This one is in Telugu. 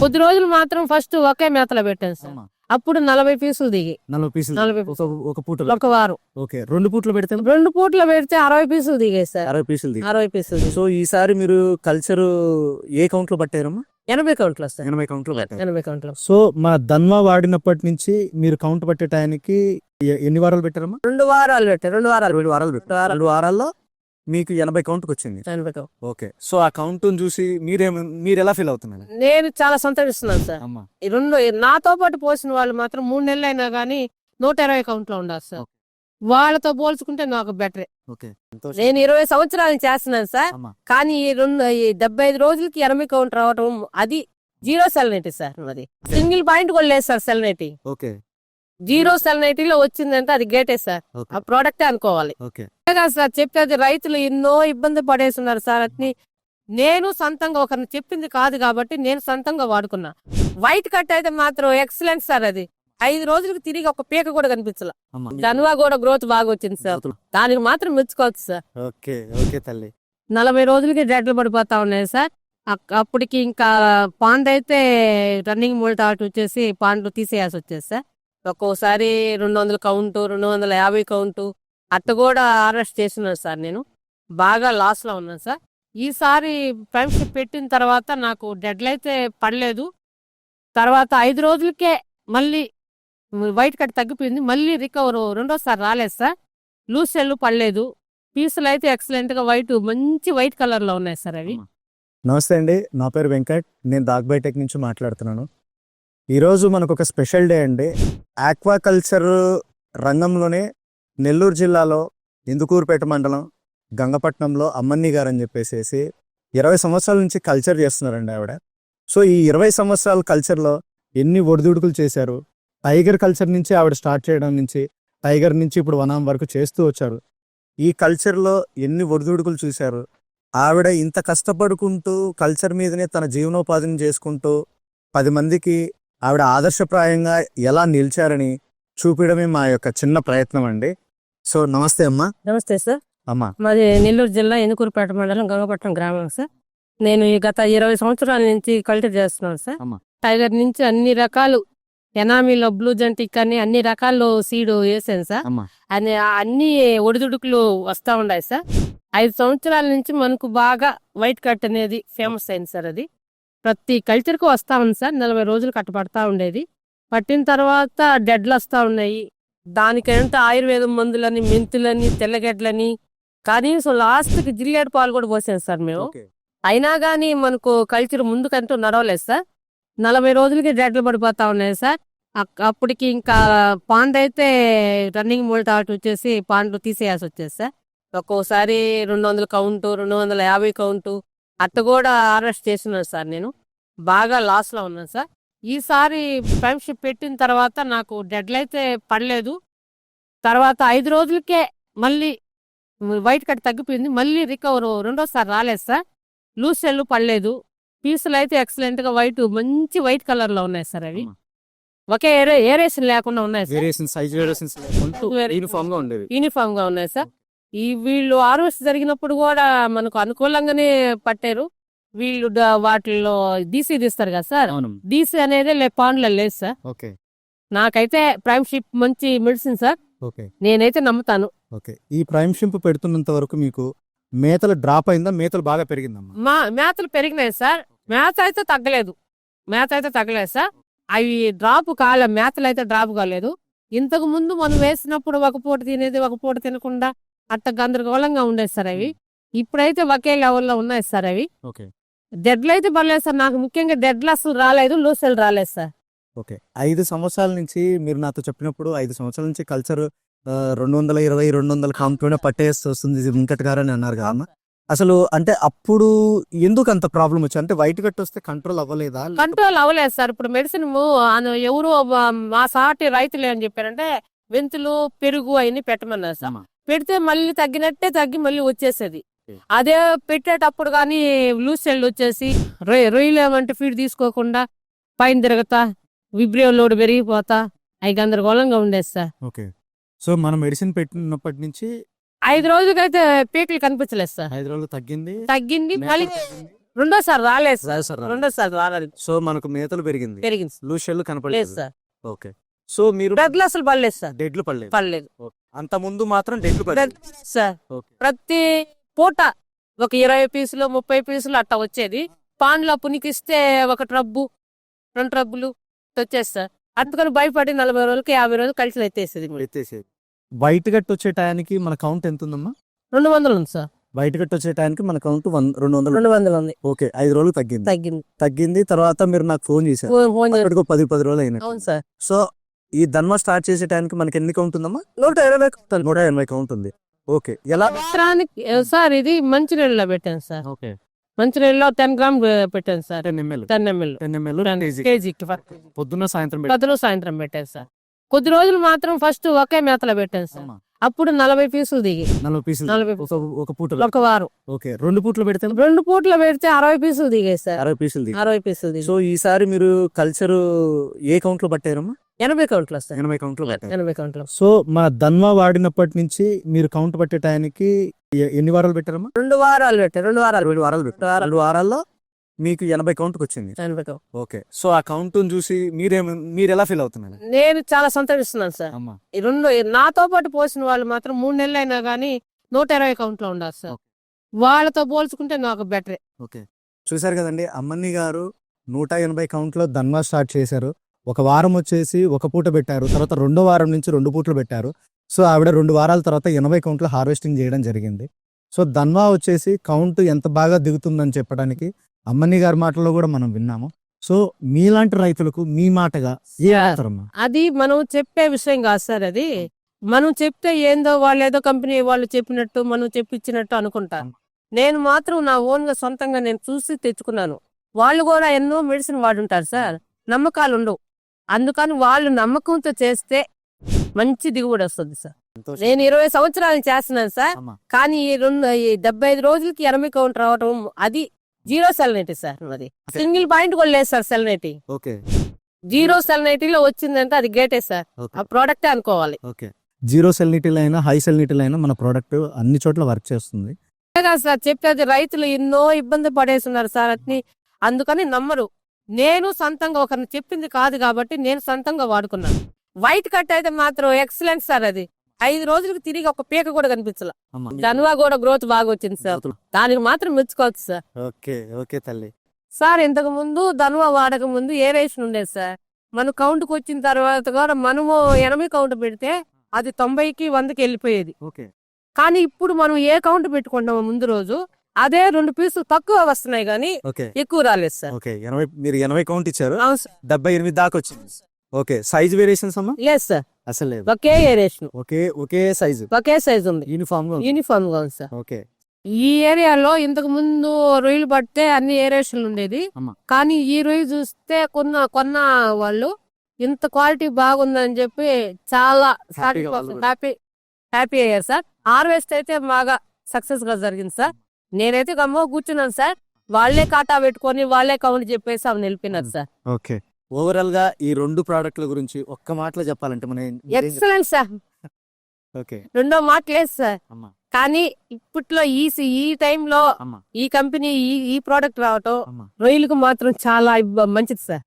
కొద్ది రోజులు మాత్రం ఫస్ట్ ఒకే మేతలో పెట్టాను సార్. అప్పుడు నలభై పీసులు దిగి. నలభై పీసులు నలభై ఒక పూట ఒక వారం. ఓకే రెండు పూటలు పెడితే రెండు పూట్ల పెడితే అరవై పీసులు దిగాయి సార్. అరవై పీసులు దిగు. అరవై పీసులు. సో ఈసారి మీరు కల్చర్ ఏ కౌంట్లో పట్టారమ్మా? ఎనభై కౌంట్లో సార్. ఎనభై కౌంట్లో పట్టారు. ఎనభై కౌంట్లో. సో మా ధన్వా వాడినప్పటి నుంచి మీరు కౌంట్ పట్టే ఎ- ఎన్ని వారాలు పెట్టారమ్మా? రెండు వారాలు పెట్టారు రెండు వారాలు రెండు వారాలు రెండు వారాల్లో మీకు ఎనభై కౌంట్కి వచ్చింది. ఎనభై కౌంట్ ఓకే. సో ఆ కౌంట్ చూసి మీరేం మీరు ఎలా ఫీల్ అవుతున్నారు? నేను చాలా సంతోషిస్తున్నాను సార్. ఈ రెండు నాతో పాటు పోసిన వాళ్ళు మాత్రం మూడు నెలలు అయినా కానీ నూట ఇరవై కౌంట్లో ఉండాలి సార్ వాళ్ళతో పోల్చుకుంటే నాకు బెటరే. నేను ఇరవై సంవత్సరాలు చేస్తున్నాను సార్. కానీ ఈ రెండు ఈ డెబ్బై ఐదు రోజులకి ఎనభై కౌంట్ రావటం అది జీరో సెల్నైటీ సార్ అది సింగిల్ పాయింట్ కూడా లేదు సార్ సెల్నైటీ. ఓకే. జీరో సెల్నైటీలో వచ్చిందంటే అది గ్రేటే సార్. ఆ ప్రోడక్టే అనుకోవాలి. కాదు సార్ చెప్పేది రైతులు ఎన్నో ఇబ్బంది పడేస్తున్నారు సార్. అట్ని నేను సొంతంగా ఒకరిని చెప్పింది కాదు కాబట్టి నేను సొంతంగా వాడుకున్నా. వైట్ కట్ అయితే మాత్రం ఎక్సలెంట్ సార్ అది. ఐదు రోజులకు తిరిగి ఒక పీక కూడా కనిపించాల. ధనువా కూడా గ్రోత్ బాగా వచ్చింది సార్. దానికి మాత్రం మెచ్చుకోవచ్చు సార్. ఓకే ఓకే తల్లి. నలభై రోజులకి డెడ్లు పడిపోతా ఉన్నాయి సార్. అప్పటికి ఇంకా పాండ్ అయితే రన్నింగ్ అవుట్ వచ్చేసి పాండ్లు తీసేయాల్సి వచ్చేది సార్. ఒక్కోసారి రెండు వందల కౌంటు రెండు వందల యాభై కౌంటు అట్ట కూడా అరెస్ట్ చేస్తున్నాను సార్ నేను. బాగా లాస్లో ఉన్నాను సార్. ఈసారి ఫ్రెండ్షిప్ పెట్టిన తర్వాత నాకు డెడ్లు అయితే పడలేదు. తర్వాత ఐదు రోజులకే మళ్ళీ వైట్ కట్ తగ్గిపోయింది. మళ్ళీ రికవర్ రెండోసారి రాలేదు సార్. లూస్ సెల్లు పడలేదు. పీసులు అయితే ఎక్సలెంట్గా వైట్ మంచి వైట్ కలర్లో ఉన్నాయి సార్ అవి. నమస్తే అండి. నా పేరు వెంకట్. నేను దాగ్బైటెక్ నుంచి మాట్లాడుతున్నాను. ఈరోజు మనకు ఒక స్పెషల్ డే అండి. ఆక్వాకల్చర్ రంగంలోనే నెల్లూరు జిల్లాలో ఇందుకూరుపేట మండలం గంగపట్నంలో అమ్మన్ని గారు అని చెప్పేసి ఇరవై సంవత్సరాల నుంచి కల్చర్ చేస్తున్నారండి ఆవిడ. సో ఈ ఇరవై సంవత్సరాల కల్చర్లో ఎన్ని ఒడిదుడుకులు చేశారు? టైగర్ కల్చర్ నుంచి ఆవిడ స్టార్ట్ చేయడం నుంచి టైగర్ నుంచి ఇప్పుడు వనం వరకు చేస్తూ వచ్చారు. ఈ కల్చర్లో ఎన్ని ఒడిదుడుకులు చూశారు? ఆవిడ ఇంత కష్టపడుకుంటూ కల్చర్ మీదనే తన జీవనోపాధిని చేసుకుంటూ పది మందికి ఆవిడ ఆదర్శప్రాయంగా ఎలా నిలిచారని చూపించడమే మా యొక్క చిన్న ప్రయత్నం అండి. సో నమస్తే అమ్మా. నమస్తే సార్. అమ్మా. మాది నెల్లూరు జిల్లా ఎనుకూరుపేట మండలం గంగపట్నం గ్రామం సార్. నేను ఈ గత ఇరవై సంవత్సరాల నుంచి కల్చర్ చేస్తున్నాను సార్. టైగర్ నుంచి అన్ని రకాలు ఎనామీలో బ్లూ జంటిక్ అని అన్ని రకాలు సీడ్ వేసాను సార్. అమ్మా. అని అన్ని ఒడిదుడుకులు వస్తా ఉన్నాయి సార్. ఐదు సంవత్సరాల నుంచి మనకు బాగా వైట్ కట్ అనేది ఫేమస్ అయింది సార్ అది. ప్రతి కల్చర్కి వస్తా ఉంది సార్. నలభై రోజులు కట్టపడతా ఉండేది. పట్టిన తర్వాత డెడ్లు వస్తా ఉన్నాయి. దానికంటే ఆయుర్వేదం మందులని మెంతులని తెల్లగడ్డలని కనీసం లాస్ట్కి జిల్లేడు పాలు కూడా పోసాను సార్ మేము. అయినా కానీ మనకు కల్చర్ ముందుకంటూ నడవలేదు సార్. నలభై రోజులకి డెడ్లు పడిపోతా ఉన్నాయి సార్. అప్పటికి ఇంకా పాండ్ అయితే రన్నింగ్ మోల్ట్ అవుట్ వచ్చేసి పాండ్లు తీసేయాల్సి వచ్చేది సార్. ఒక్కోసారి రెండు వందల కౌంటు రెండు వందల యాభై కౌంటు అట్ట కూడా అరెస్ట్ చేస్తున్నాను సార్ నేను. బాగా లాస్లో ఉన్నాను సార్. ఈసారి ఫ్రెండ్షిప్ పెట్టిన తర్వాత నాకు డెడ్లు అయితే పడలేదు. తర్వాత ఐదు రోజులకే మళ్ళీ వైట్ కట్ తగ్గిపోయింది. మళ్ళీ రికవర్ రెండోసారి రాలేదు సార్. లూస్ సెల్లు పడలేదు. పీసులు అయితే ఎక్సలెంట్గా వైట్ మంచి వైట్ కలర్లో ఉన్నాయి సార్ అవి. ఒకే ఏరే ఏరేషన్ లేకుండా ఉన్నాయి సార్. యూనిఫామ్గా ఉండేవి. యూనిఫామ్గా ఉన్నాయి సార్. ఈ వీళ్ళు హార్వెస్ట్ జరిగినప్పుడు కూడా మనకు అనుకూలంగానే పట్టారు. వీళ్ళు వాటిల్లో డీసీ తీస్తారు కదా సార్? డీసీ అనేది పాండ్లో లేదు సార్. ఓకే. నాకైతే ప్రైమ్ షిప్ మంచి మెడిసిన్ సార్. ఓకే. నేనైతే నమ్ముతాను. ఓకే. ఈ ప్రైమ్ షింప్ పెడుతున్నంత వరకు మీకు మేతలు డ్రాప్ అయిందా? మేతలు బాగా పెరిగిందమ్మా? మా మేతలు పెరిగినాయి సార్. మేత అయితే తగ్గలేదు. మేత అయితే తగ్గలేదు సార్. అవి డ్రాప్ కాలే. మేతలు అయితే డ్రాప్ కాలేదు. ఇంతకు ముందు మనం వేసినప్పుడు ఒక పూట తినేది ఒక పూట తినకుండా అట్ట గందరగోళంగా ఉండేది సార్ అవి. ఇప్పుడైతే ఒకే లెవెల్లో ఉన్నాయి సార్ అవి. ఓకే. డెడ్లు అయితే పర్లేదు సార్. నాకు ముఖ్యంగా డెడ్లు అసలు రాలేదు లూసెల్ రాలేదు సార్. ఓకే. ఐదు సంవత్సరాల నుంచి మీరు నాతో చెప్పినప్పుడు ఐదు సంవత్సరాల నుంచి కల్చర్ రెండు వందల ఇరవై రెండు వందల కాంప్లోనే పట్టేస్తూ వస్తుంది వెంకట్ గారు అని అన్నారు కదా అసలు అంటే అప్పుడు ఎందుకు అంత ప్రాబ్లం వచ్చి అంటే వైట్ కట్ వస్తే కంట్రోల్ అవ్వలేదా? కంట్రోల్ అవ్వలేదు సార్. ఇప్పుడు మెడిసిన్ ఎవరు మా సాటి రైతులు ఏం చెప్పారంటే వెంతులు పెరుగు అవన్నీ పెట్టమన్నారు సార్. పెడితే మళ్ళీ తగ్గినట్టే తగ్గి మళ్ళీ వచ్చేసేది. అదే పెట్టేటప్పుడు కానీ లూస్ సెల్ వచ్చేసి రొయ్య రొయ్యలు ఏమంటే ఫీడ్ తీసుకోకుండా పైన తిరగతా విబ్రియో లోడ్ పెరిగిపోతా అవి గందరగోళంగా ఉండేది సార్ ఓకే. సో మనం మెడిసిన్ పెట్టినప్పటి నుంచి ఐదు రోజులకైతే పీకలు కనిపించలేదు సార్. ఐదు రోజులు తగ్గింది. తగ్గింది మళ్ళీ. రెండోసారి రాలేదు సార్. రెండోసారి రాలేదు. సో మనకు మేతలు పెరిగింది. పెరిగింది. లూషెల్ లేదు కనపడలేదు. సార్. ఓకే. సో మీరు బ్లడ్లు అసలు పడలేదు సార్. డెడ్లు పడలేదు. పడలేదు. అంత ముందు మాత్రం పడలేదు సార్. ప్రతి పూట ఒక ఇరవై పీసులు ముప్పై పీసులు అట్టా వచ్చేది. పాన్లో పునికిస్తే ఒక ట్రబ్బు రెండు ట్రబ్బులు వచ్చేది సార్. అందుకని భయపడి నలభై రోజులకి యాభై రోజులు కలిసి ఎత్తేసేది. ఎత్తేసేది. బయట గట్టు వచ్చే టయానికి మన కౌంట్ ఎంత ఉందమ్మా రెండు వందలు ఉంది సార్. బయట గట్టు వచ్చే టయానికి మన కౌంట్ రెండు వందలు. రెండు వందలు ఉంది. ఓకే ఐదు రోజులు తగ్గింది. తగ్గింది. తగ్గింది తర్వాత మీరు నాకు ఫోన్ చేశారు పది పది రోజులు అయినట్టు. అవును సార్. సో ఈ ధర్మ స్టార్ట్ చేసే టైంకి మనకి ఎన్ని కౌంట్ ఉందమ్మా నూట ఇరవై నూట ఎనభై కౌంట్ ఉంది ఓకే ఎలా? సంవత్సరానికి సార్ ఇది మంచినీళ్ళలో పెట్టాను సార్. ఓకే మంచినీళ్ళలో టెన్ గ్రామ్ పెట్టాను sir. Ten ML ten ML ten ML కేజీకి పొద్దున్న సాయంత్రం పదులు సాయంత్రం పెట్టాను సార్. కొద్ది రోజులు మాత్రం ఫస్ట్ ఒకే మేతలో పెట్టాను సార్? అప్పుడు నలభై పీసులు దిగి. నలభై పీసులు. నలభై ఒక ఒక పూట ఒక వారం. ఓకే రెండు పూటలు పెడితే రెండు పూటలు పెడితే అరవై పీసులు దిగాయి సార్. అరవై పీసులు దిగు. అరవై పీసులు దిగి సో ఈసారి మీరు కల్చర్ ఏ కౌంట్లో పట్టారమ్మా? ఎనభై కౌంట్లు వస్తాయి ఎనభై కౌంట్లో పట్టారు ఎనభై కౌంట్లు. సో మా ధన్వా వాడినప్పటి నుంచి మీరు కౌంట్ పట్టే ఎ- ఎన్ని వారాలు పెట్టారమ్మా? రెండు వారాలు పెట్టారు రెండు వారాలు రెండు వారాలు పెట్టారు. వారాలు. రెండు వారాల్లో మీకు ఎనభై కౌంట్కి వచ్చింది. ఎనభై కౌంట్ ఓకే. సో ఆ కౌంట్ చూసి మీరేం మీరు ఎలా ఫీల్ అవుతున్నారు? నేను చాలా సంతోషిస్తున్నాను సార్. అమ్మా. ఈ రెండు నాతో పాటు పోసిన వాళ్ళు మాత్రం మూడు నెలలు అయినా కానీ నూట ఇరవై కౌంట్లో ఉండాలి సార్ వాళ్ళతో పోల్చుకుంటే నాకు బెటరే. ఓకే. చూశారు కదండి అమ్మన్ని గారు నూట ఎనభై కౌంట్లో ధన్వా స్టార్ట్ చేశారు. ఒక వారం వచ్చేసి ఒక పూట పెట్టారు. తర్వాత రెండో వారం నుంచి రెండు పూటలు పెట్టారు. సో ఆవిడ రెండు వారాల తర్వాత ఎనభై కౌంట్లో హార్వెస్టింగ్ చేయడం జరిగింది. సో ధన్వా వచ్చేసి కౌంట్ ఎంత బాగా దిగుతుందని చెప్పడానికి అమ్మన్ని గారి మాటల్లో కూడా మనం విన్నాము. సో మీలాంటి రైతులకు మీ మాటగా అది మనం చెప్పే విషయం కాదు సార్ అది. మనం చెప్తే ఏందో వాళ్ళు ఏదో కంపెనీ వాళ్ళు చెప్పినట్టు మనం చెప్పించినట్టు అనుకుంటారు నేను మాత్రం నా ఓన్గా సొంతంగా నేను చూసి తెచ్చుకున్నాను. వాళ్ళు కూడా ఎన్నో మెడిసిన్ వాడుంటారు సార్. నమ్మకాలు ఉండవు అందుకని వాళ్ళు నమ్మకంతో చేస్తే మంచి దిగుబడి వస్తుంది సార్. నేను ఇరవై సంవత్సరాలు చేస్తున్నాను సార్. కానీ ఈ రెండు ఈ డెబ్బై ఐదు రోజులకి ఎనభై కౌంట్ రావడం అది జీరో సెలనైటీ సార్ అది. సింగిల్ పాయింట్ కూడా లేదు సార్ సెలనైటీ. జీరో సెలనైటీలో వచ్చిందంటే అది గేటే సార్. ఆ ప్రోడక్టే అనుకోవాలి. జీరో సెల్నిటీలు అయినా హై సెల్నిటీలు అయినా మన ప్రోడక్ట్ అన్ని చోట్ల వర్క్ చేస్తుంది. సార్ చెప్పేది రైతులు ఎన్నో ఇబ్బంది పడేస్తున్నారు సార్ అట్ని. అందుకని నమ్మరు. నేను సొంతంగా ఒకరిని చెప్పింది కాదు కాబట్టి నేను సొంతంగా వాడుకున్నాను. వైట్ కట్ అయితే మాత్రం ఎక్సలెంట్ సార్ అది. ఐదు రోజులకు తిరిగి ఒక పీక కూడా కనిపించాల. ధనువా కూడా గ్రోత్ బాగా వచ్చింది సార్ దానికి మాత్రం మెచ్చుకోవచ్చు సార్ ఓకే ఓకే తల్లి. సార్ ఇంతకు ముందు ధనువా వాడక ముందు ఏ రేషన్ ఉండేది సార్ మన కౌంట్కి వచ్చిన తర్వాత కూడా మనము ఎనభై కౌంట్ పెడితే అది తొంభైకి వందకి వెళ్ళిపోయేది. ఓకే. కానీ ఇప్పుడు మనం ఏ కౌంట్ పెట్టుకుంటామో ముందు రోజు అదే రెండు పీసులు తక్కువ వస్తున్నాయి కానీ ఓకే. ఎక్కువ రాలేదు సార్. ఓకే. ఎనభై మీరు ఎనభై కౌంట్ ఇచ్చారు. డెబ్బై ఎనిమిది దాకా వచ్చింది. ఓకే. సైజ్ వేరియేషన్స్ అమ్మా? లేదు సార్. అసలు లేదు. ఒకే ఏరేషన్ ఒకే ఒకే సైజు. ఒకే సైజ్ ఉంది. యూనిఫామ్గా ఉంది. యూనిఫామ్గా ఉంది సార్. ఓకే. ఈ ఏరియాలో ఇంతకు ముందు రొయ్యలు పడితే అన్ని ఏరియేషన్లు ఉండేది. కానీ ఈ రొయ్య చూస్తే కొన్న కొన్న వాళ్ళు ఇంత క్వాలిటీ బాగుందని చెప్పి చాలా. హ్యాపీ హ్యాపీ అయ్యారు సార్. హార్వెస్ట్ అయితే బాగా సక్సెస్గా జరిగింది సార్. నేనైతే గమ్మ కూర్చున్నాను సార్. వాళ్ళే కాటా పెట్టుకొని వాళ్ళే కౌంట్ చెప్పేసి అవి నిలిపినారు సార్. ఓకే. ఓవరాల్గా ఈ రెండు ప్రోడక్ట్ల గురించి ఒక్క మాటలో చెప్పాలంటే మన ఎక్సలెంట్ సార్ ఓకే. రెండో మాట లేదు సార్ కానీ ఇప్పట్లో ఈ ఈ టైంలో ఈ కంపెనీ ఈ ఈ ప్రోడక్ట్ రావటం రొయ్యలకు మాత్రం చాలా మంచిది సార్